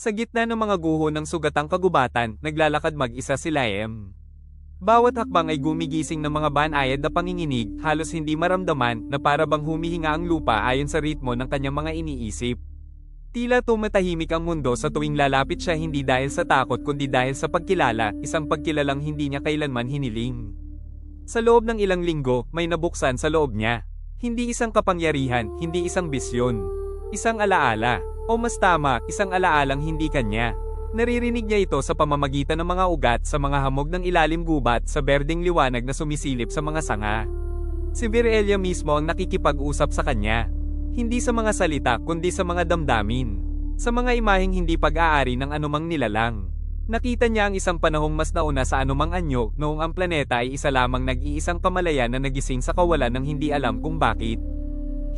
Sa gitna ng mga guho ng sugatang kagubatan, naglalakad mag-isa si Laem. Bawat hakbang ay gumigising ng mga banayad na panginginig, halos hindi maramdaman na para bang humihinga ang lupa ayon sa ritmo ng kanyang mga iniisip. Tila tumatahimik ang mundo sa tuwing lalapit siya hindi dahil sa takot kundi dahil sa pagkilala, isang pagkilalang hindi niya kailanman hiniling. Sa loob ng ilang linggo, may nabuksan sa loob niya. Hindi isang kapangyarihan, hindi isang bisyon. Isang alaala. O mas tama, isang alaalang hindi kanya. Naririnig niya ito sa pamamagitan ng mga ugat sa mga hamog ng ilalim gubat sa berdeng liwanag na sumisilip sa mga sanga. Si Virelia mismo ang nakikipag-usap sa kanya. Hindi sa mga salita kundi sa mga damdamin. Sa mga imaheng hindi pag-aari ng anumang nilalang. Nakita niya ang isang panahong mas nauna sa anumang anyo noong ang planeta ay isa lamang nag-iisang kamalayan na nagising sa kawalan ng hindi alam kung bakit.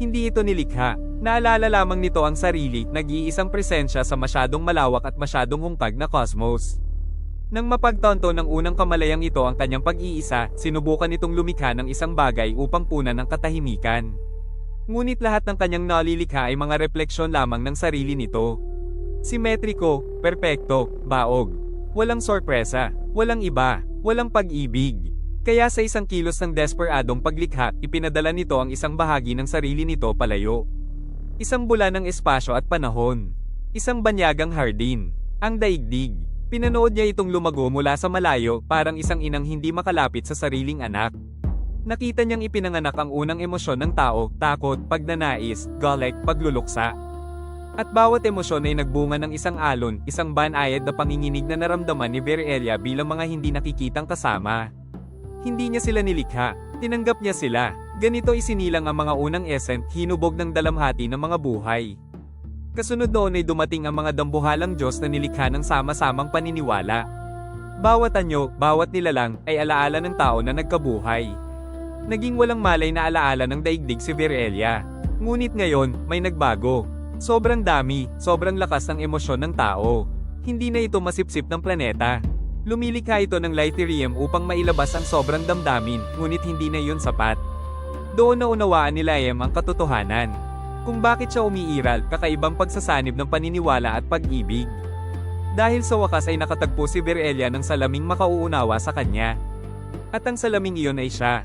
Hindi ito nilikha. Naalala lamang nito ang sarili, nag-iisang presensya sa masyadong malawak at masyadong hungkag na cosmos. Nang mapagtanto ng unang kamalayang ito ang kanyang pag-iisa, sinubukan nitong lumikha ng isang bagay upang punan ng katahimikan. Ngunit lahat ng kanyang nalilikha ay mga refleksyon lamang ng sarili nito. Simetriko, perpekto, baog. Walang sorpresa, walang iba, walang pag-ibig. Kaya sa isang kilos ng desperadong paglikha, ipinadala nito ang isang bahagi ng sarili nito palayo. Isang bula ng espasyo at panahon. Isang banyagang hardin. Ang daigdig. Pinanood niya itong lumago mula sa malayo, parang isang inang hindi makalapit sa sariling anak. Nakita niyang ipinanganak ang unang emosyon ng tao, takot, pagnanais, galek, pagluluksa. At bawat emosyon ay nagbunga ng isang alon, isang banayad na panginginig na naramdaman ni Verelia bilang mga hindi nakikitang kasama. Hindi niya sila nilikha, tinanggap niya sila. Ganito isinilang ang mga unang essent, hinubog ng dalamhati ng mga buhay. Kasunod noon ay dumating ang mga dambuhalang Diyos na nilikha ng sama-samang paniniwala. Bawat anyo, bawat nilalang, ay alaala ng tao na nagkabuhay. Naging walang malay na alaala ng daigdig si Virelia. Ngunit ngayon, may nagbago. Sobrang dami, sobrang lakas ng emosyon ng tao. Hindi na ito masipsip ng planeta. Lumilikha ito ng Lighterium upang mailabas ang sobrang damdamin, ngunit hindi na yun sapat. Doon na unawaan ni Liam ang katotohanan. Kung bakit siya umiiral, kakaibang pagsasanib ng paniniwala at pag-ibig. Dahil sa wakas ay nakatagpo si Virelia ng salaming makauunawa sa kanya. At ang salaming iyon ay siya.